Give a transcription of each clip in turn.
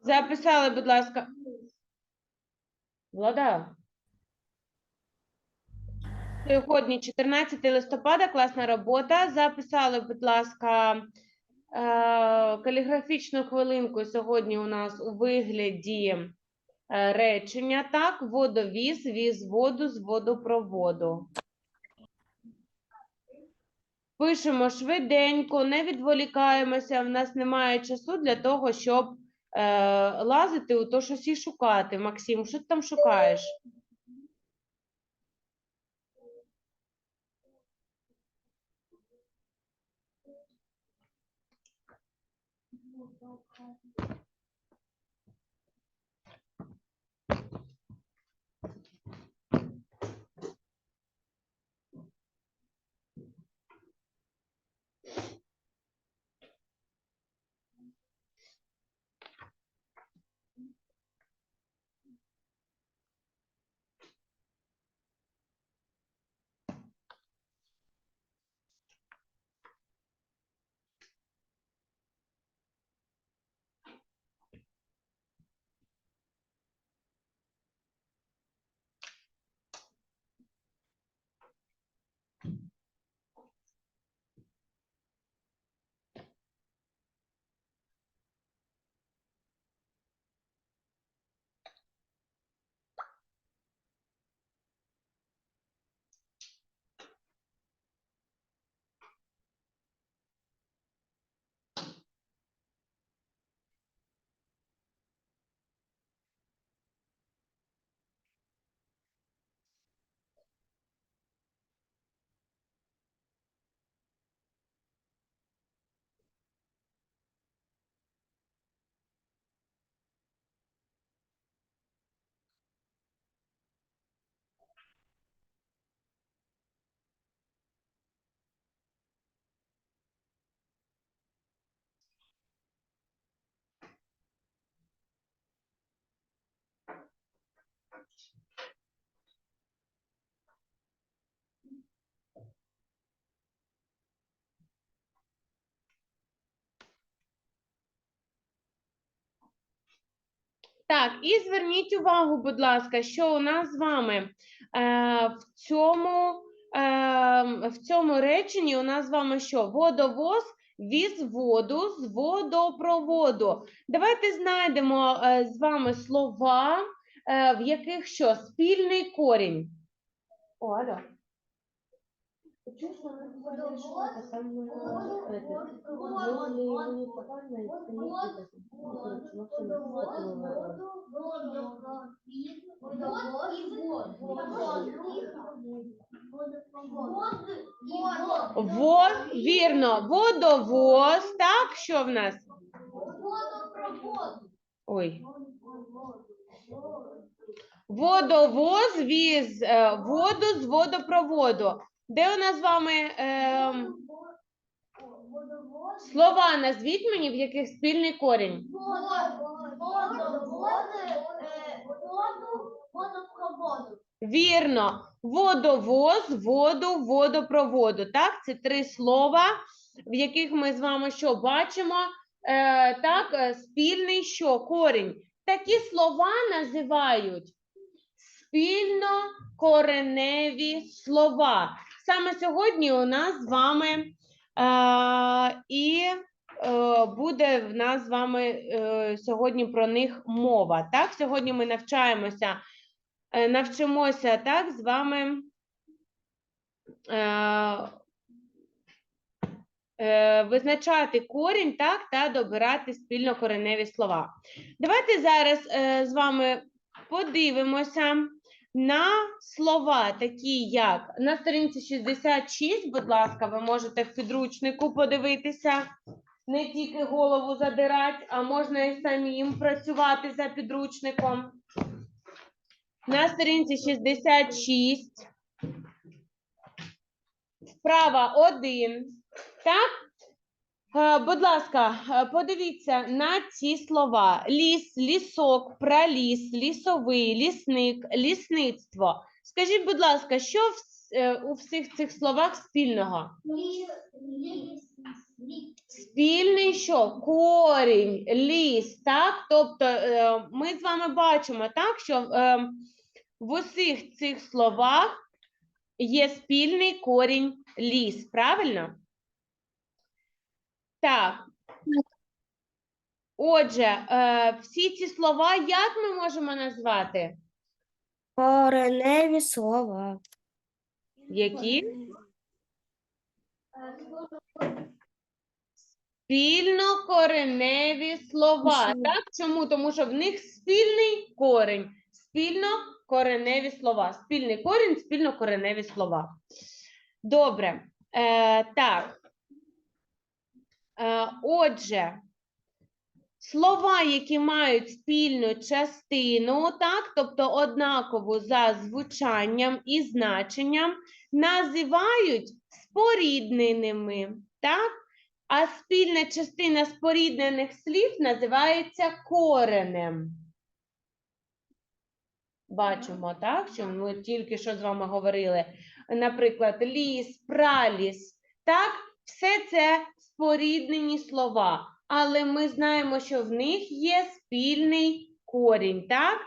Записали, будь ласка. Влада. Сьогодні 14 листопада, класна робота. Записали, будь ласка, е, каліграфічну хвилинку сьогодні у нас у вигляді е, речення. Так, водовіз, віз воду з водопроводу. Пишемо швиденько, не відволікаємося. В нас немає часу для того, щоб е, лазити у то щось і шукати. Максим, що ти там шукаєш? Так, і зверніть увагу, будь ласка, що у нас з вами е, в цьому, е, в цьому реченні у нас з вами що? Водовоз віз воду з водопроводу. Давайте знайдемо е, з вами слова, е, в яких що? Спільний корінь. О, алло. Во, вірно, водовоз, так, що в нас? Ой. Водовоз віз е, воду з водопроводу. Де у нас з вами е, слова назвіть мені, в яких спільний корінь? Вірно, водовоз, воду, водопроводу. Так, це три слова, в яких ми з вами що бачимо? Е, так, е, спільний що корінь. Такі слова називають спільно кореневі слова. Саме сьогодні у нас з вами е, і е, буде в нас з вами е, сьогодні про них мова. Так, сьогодні ми навчаємося, е, навчимося так з вами. Е, е, Визначати корінь так та добирати спільно кореневі слова. Давайте зараз е, з вами подивимося на слова, такі як на сторінці 66, будь ласка, ви можете в підручнику подивитися, не тільки голову задирати, а можна і самим працювати за підручником. На сторінці 66. Вправа 1. Так? Е, Будь ласка, е, подивіться на ці слова: ліс, лісок, праліс, лісовий, лісник, лісництво. Скажіть, будь ласка, що в е, у всіх цих словах спільного? Спільний що? Корінь, ліс, так? Тобто ми з вами бачимо, так, що в усіх цих словах є спільний корінь ліс, правильно? Так. Отже, е, всі ці слова як ми можемо назвати? Кореневі слова. Які? Спільнокореневі слова. Так? Чому? Тому що в них спільний корінь. Спільнокореневі слова. Спільний корінь, спільнокореневі слова. Добре. Е, так. Е, отже, слова, які мають спільну частину, так, тобто однакову за звучанням і значенням, називають спорідненими. Так? А спільна частина споріднених слів називається коренем. Бачимо, так, що ми тільки що з вами говорили. Наприклад, ліс, праліс. Так, все це споріднені слова, але ми знаємо, що в них є спільний корінь. Так?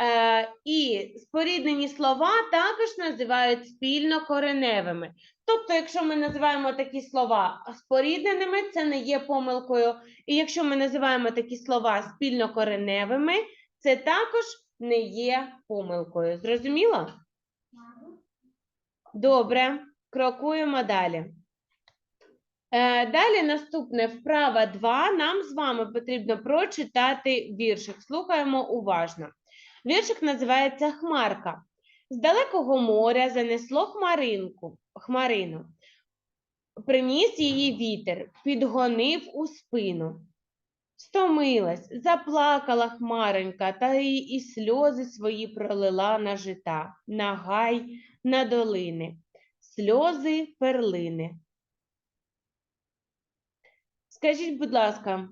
Е, і споріднені слова також називають спільнокореневими. Тобто, якщо ми називаємо такі слова спорідненими, це не є помилкою. І якщо ми називаємо такі слова спільнокореневими, це також не є помилкою. Зрозуміло? Добре, крокуємо далі. Е, далі наступне вправа 2. Нам з вами потрібно прочитати віршик. Слухаємо уважно. Віршик називається Хмарка. З далекого моря занесло хмаринку, хмарину. Приніс її вітер, підгонив у спину. Стомилась, заплакала хмаренька, та й і сльози свої пролила на жита, на гай, на долини. Сльози перлини. Скажіть, будь ласка,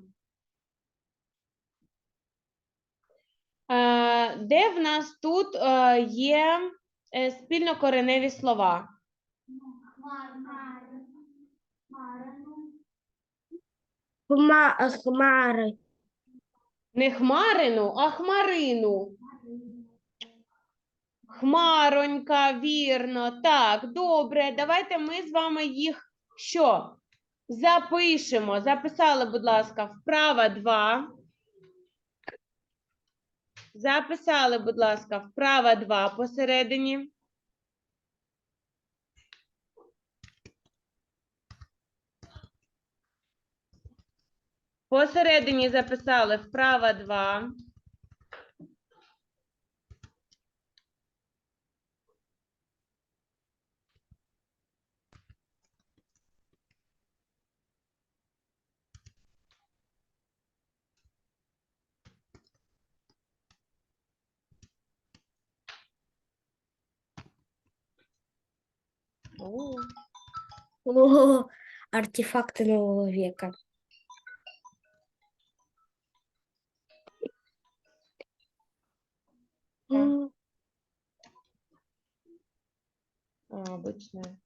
е, де в нас тут е, є е, спільнокореневі слова? Хма, хмари. Не хмарину, а хмарину. Хмаронька, вірно. Так, добре. Давайте ми з вами їх що? Запишемо. Записали, будь ласка, вправа 2. Записали, будь ласка, вправа 2 посередині. Посередині записали вправа 2. О, О, артефакти нового века. Так. М, а, обычная.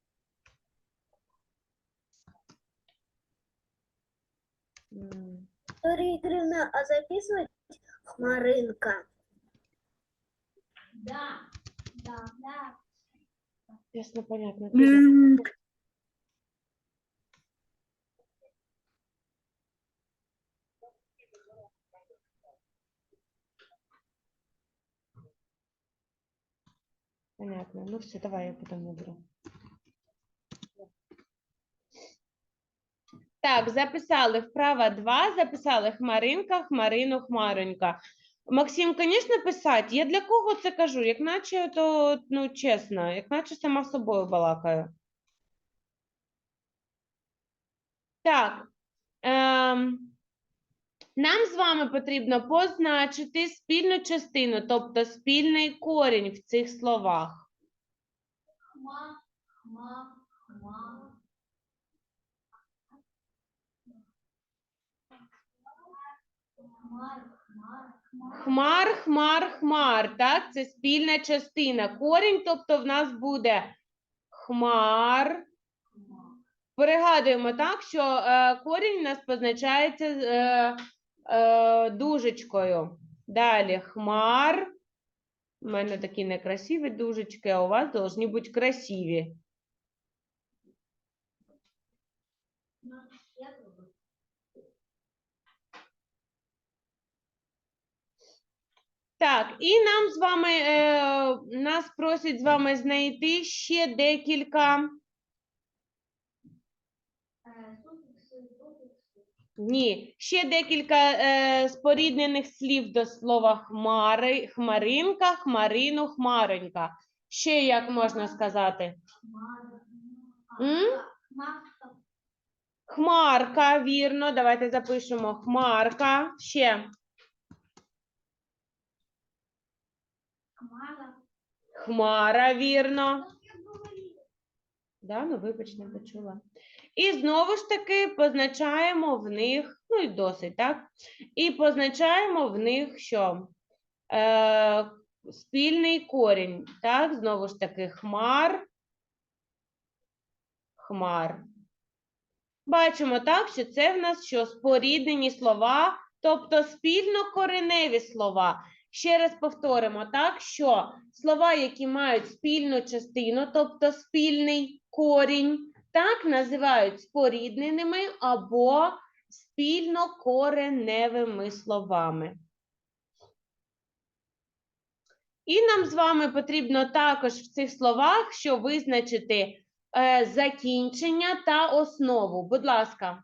М, Виктория Игоревна, а записывать хмаринка? Ясно, понятно. Понятно. Ну все, давай я потом наберу. Так, записали вправо 2, записали хмаринка, хмарину, хмаронька. Максим, звісно, писати. Я для кого це кажу? Як наче то, ну, чесно, як наче сама собою балакаю. Так. Ем, нам з вами потрібно позначити спільну частину, тобто спільний корінь в цих словах. Хмар, хмар, хмар. хмар, хмар. Так, це спільна частина. Корінь, тобто в нас буде хмар, Перегадуємо так, що е, корінь у нас позначається е, е, дужечкою. Далі хмар. У мене такі некрасиві дужечки, а у вас повинні бути красиві. Так, і нам з вами е, нас просять з вами знайти ще декілька. Ні, ще декілька е, споріднених слів до слова хмари, хмаринка, хмарину, хмаронька. Ще як можна сказати? М? Хмарка, вірно. Давайте запишемо хмарка. Ще. Хмара, вірно. Да, ну вибач, не почула. І знову ж таки позначаємо в них, ну і досить, так? І позначаємо в них що? Е, спільний корінь. Так, знову ж таки, хмар. Хмар. Бачимо так, що це в нас що споріднені слова, тобто спільнокореневі слова. Ще раз повторимо, так, що слова, які мають спільну частину, тобто спільний корінь, так називають спорідненими або спільнокореневими словами. І нам з вами потрібно також в цих словах, що визначити е, закінчення та основу. Будь ласка,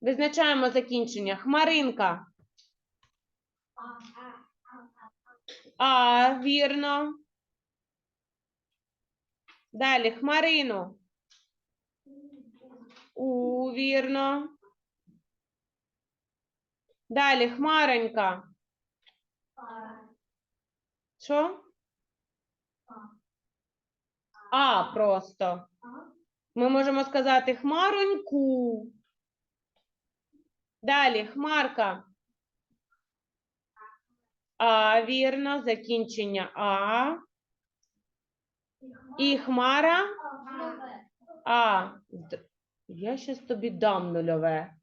визначаємо закінчення. Хмаринка. А, вірно. Далі хмарину. У, вірно. Далі хмаронька. Що? А, просто. Ми можемо сказати хмароньку. Далі хмарка. А, вірно, закінчення А. І хмара. А. Я щас тобі дам нульове.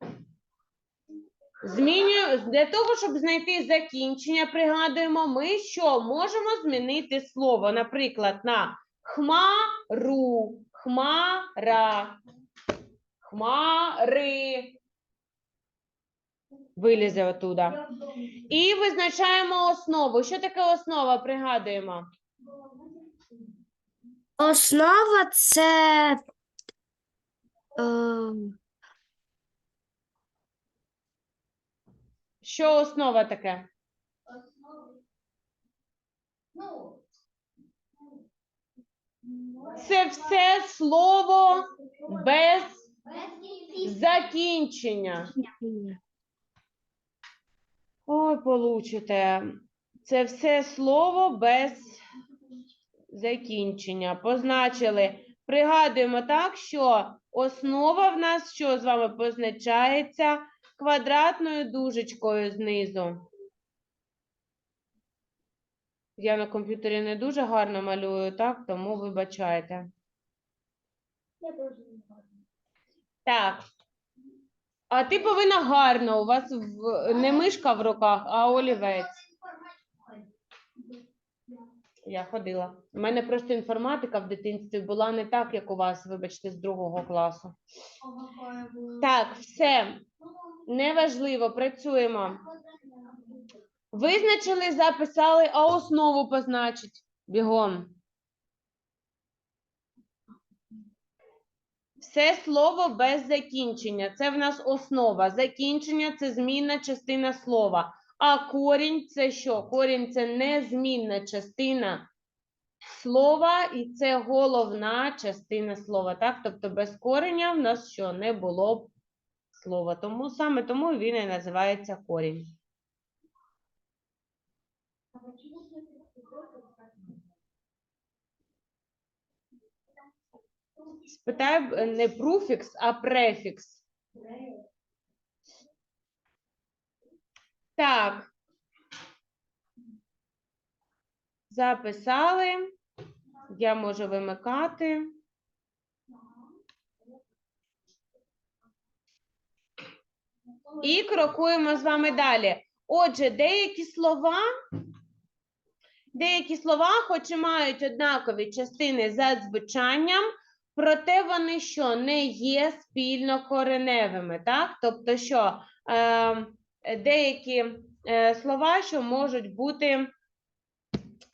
Змінюю для того, щоб знайти закінчення, пригадуємо, ми що можемо змінити слово, наприклад, на хмару, хмара, хмари. Вилізе отуда. І визначаємо основу. Що таке основа? Пригадуємо. Основа це е, Що основа таке? Це все слово без закінчення. Ой, получите. Це все слово без закінчення. Позначили. Пригадуємо так, що основа в нас що з вами позначається квадратною дужечкою знизу. Я на комп'ютері не дуже гарно малюю, так, тому вибачайте. Так. А ти повинна гарно. У вас в... не мишка в руках, а олівець. Я ходила. У мене просто інформатика в дитинстві була не так, як у вас, вибачте, з другого класу. Так, все. Неважливо, працюємо. Визначили, записали, а основу позначить. Бігом. Все слово без закінчення. Це в нас основа. Закінчення це змінна частина слова. А корінь це що? Корінь це незмінна частина слова, і це головна частина слова. Так? Тобто без кореня в нас що не було б слова. Тому саме тому він і називається корінь. Спитай е, не пруфікс, а префікс. Так. Записали. Я можу вимикати. І крокуємо з вами далі. Отже, деякі слова, деякі слова, хоч і мають однакові частини за звучанням, проте вони що не є спільно кореневими, так? Тобто, що е, деякі е, слова, що можуть бути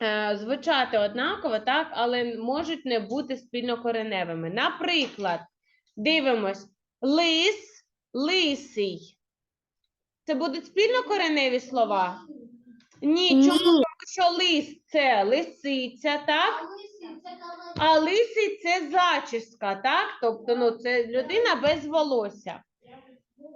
е, звучати однаково, так, але можуть не бути спільно кореневими. Наприклад, дивимось: лис, лисий. Це будуть спільно кореневі слова? Ні, чому? Що лис це лисиця, так? А лисий це зачіска, так? Тобто, ну, це людина без волосся.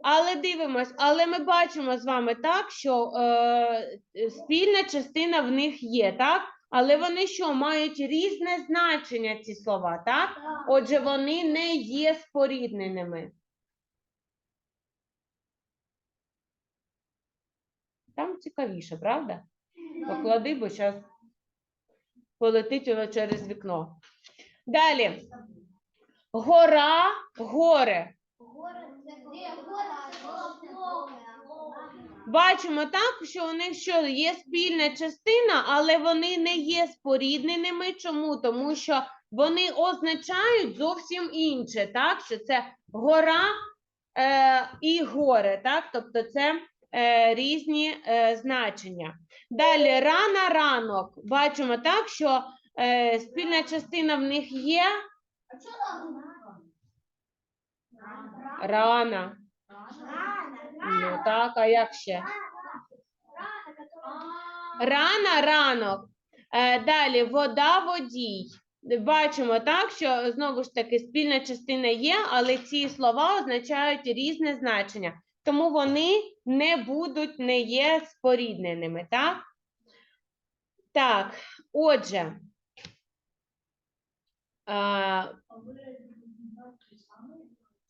Але дивимось, але ми бачимо з вами так, що е, спільна частина в них є, так? Але вони що, мають різне значення, ці слова, так? Отже, вони не є спорідненими. Там цікавіше, правда? Поклади, бо зараз полетить воно через вікно. Далі. Гора, горе. Бачимо так, що у них що є спільна частина, але вони не є спорідненими. Чому? Тому що вони означають зовсім інше, так? Що це гора е, і горе, так? Тобто це різні е, значення. Далі рана ранок. Бачимо так, що е, спільна частина в них є рана. Ну так, а як ще? Рана ранок. Е, далі вода водій. Бачимо так, що знову ж таки спільна частина є, але ці слова означають різне значення. Тому вони не будуть, не є спорідненими, так? Так, отже. Е,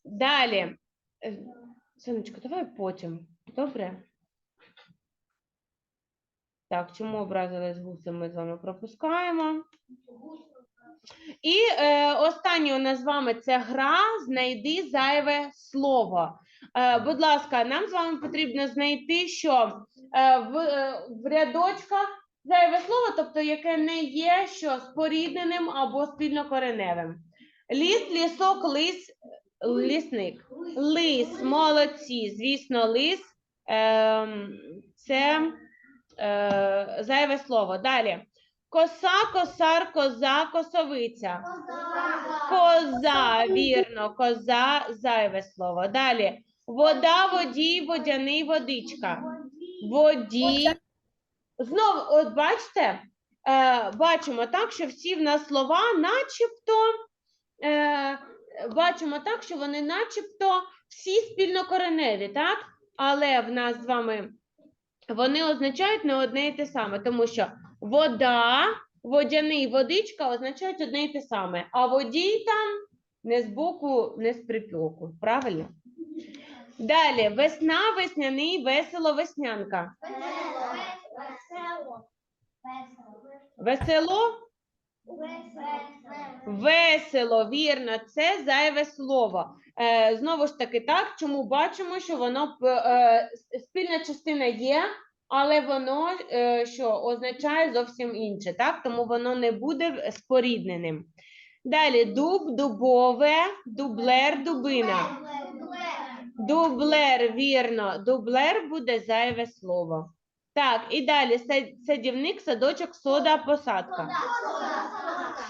далі. Сонечко, давай потім. Добре? Так, чому образились гуси, ми з вами пропускаємо. І е, останнє у нас з вами це гра знайди зайве слово. Е, будь ласка, нам з вами потрібно знайти, що е, в, е, в рядочках зайве слово, тобто яке не є що спорідненим або спільнокореневим. Ліс, лісок, лис, лісник. Лис, молодці. Звісно, лис ем, це зайве слово. Далі. Коса, косар, коза, косовиця. Коза, вірно, коза, зайве слово. Далі. Вода, водій, водяний, водичка. Водій. Знову, от бачите, е, бачимо так, що всі в нас слова, начебто, е, бачимо так, що вони начебто всі спільнокореневі, так? Але в нас з вами вони означають не одне і те саме, тому що вода, водяний, водичка означають одне і те саме, а водій там не з боку, не з припеку. Правильно? Далі, весна, весняний, весело, веснянка. Весело? Весело, Весело. вірно, це зайве слово. Е, знову ж таки, так, чому бачимо, що воно е, спільна частина є, але воно е, що означає зовсім інше, так? Тому воно не буде спорідненим. Далі дуб, дубове, дублер, дубина. Дублер, вірно, дублер буде зайве слово. Так, і далі садівник, садочок, сода, посадка.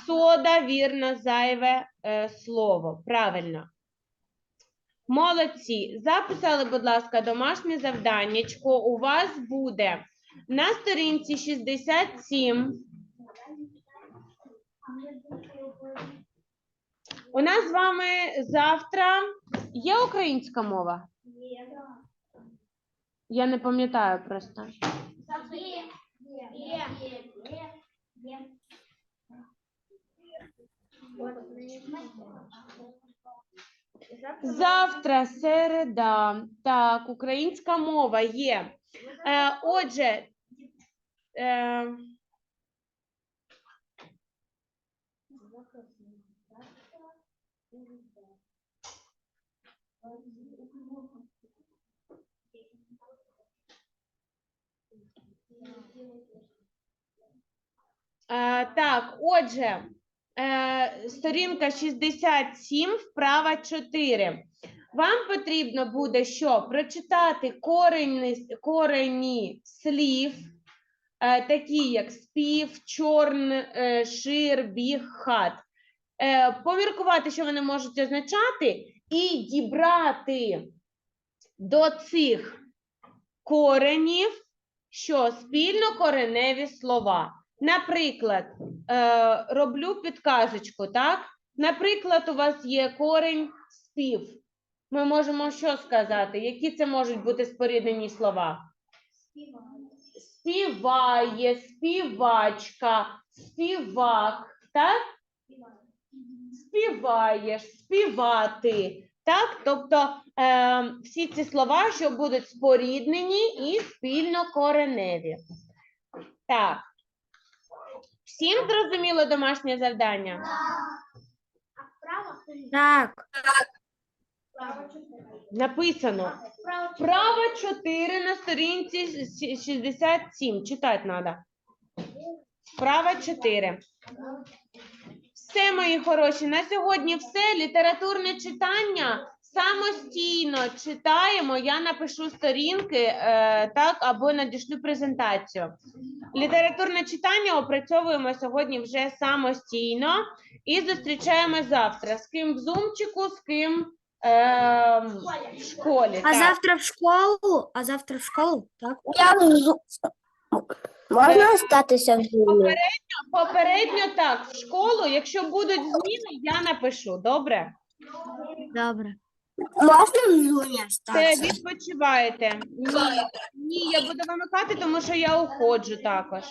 Сода, вірно, зайве е, слово. Правильно. Молодці. Записали, будь ласка, домашнє завданнячко. У вас буде на сторінці 67. У нас з вами завтра є українська мова? Є. Я не пам'ятаю просто. Завтра середа. Так, українська мова є. Е, отже, е, Так, отже, е, сторінка 67, вправа 4. Вам потрібно буде що? Прочитати корені, корені слів, е, такі як спів, чорн, е, шир, біг, хат. Е, Поміркувати, що вони можуть означати, і дібрати до цих коренів, що спільно кореневі слова. Наприклад, е, роблю підказочку, так? Наприклад, у вас є корень спів. Ми можемо що сказати? Які це можуть бути споріднені слова? Співає, співачка, співак, так? Співаєш, співати. Так? Тобто е, всі ці слова, що будуть споріднені і спільно кореневі. Так. Всім зрозуміло домашнє завдання? Так. Написано. Право 4 на сторінці 67. Читати треба. Право 4. Все, мої хороші, на сьогодні все. Літературне читання самостійно читаємо. Я напишу сторінки е, так, або надішлю презентацію. Літературне читання опрацьовуємо сьогодні вже самостійно і зустрічаємо завтра. З ким в зумчику, з ким е, в школі. А так. завтра в школу? А завтра в школу? Так. Я взу- Можна остатися в зумі? Попередньо так, в школу, якщо будуть зміни, я напишу. Добре? Добре. Можна в зоні Все, остатися? відпочиваєте. Ні, ні, я буду вимикати, тому що я уходжу також.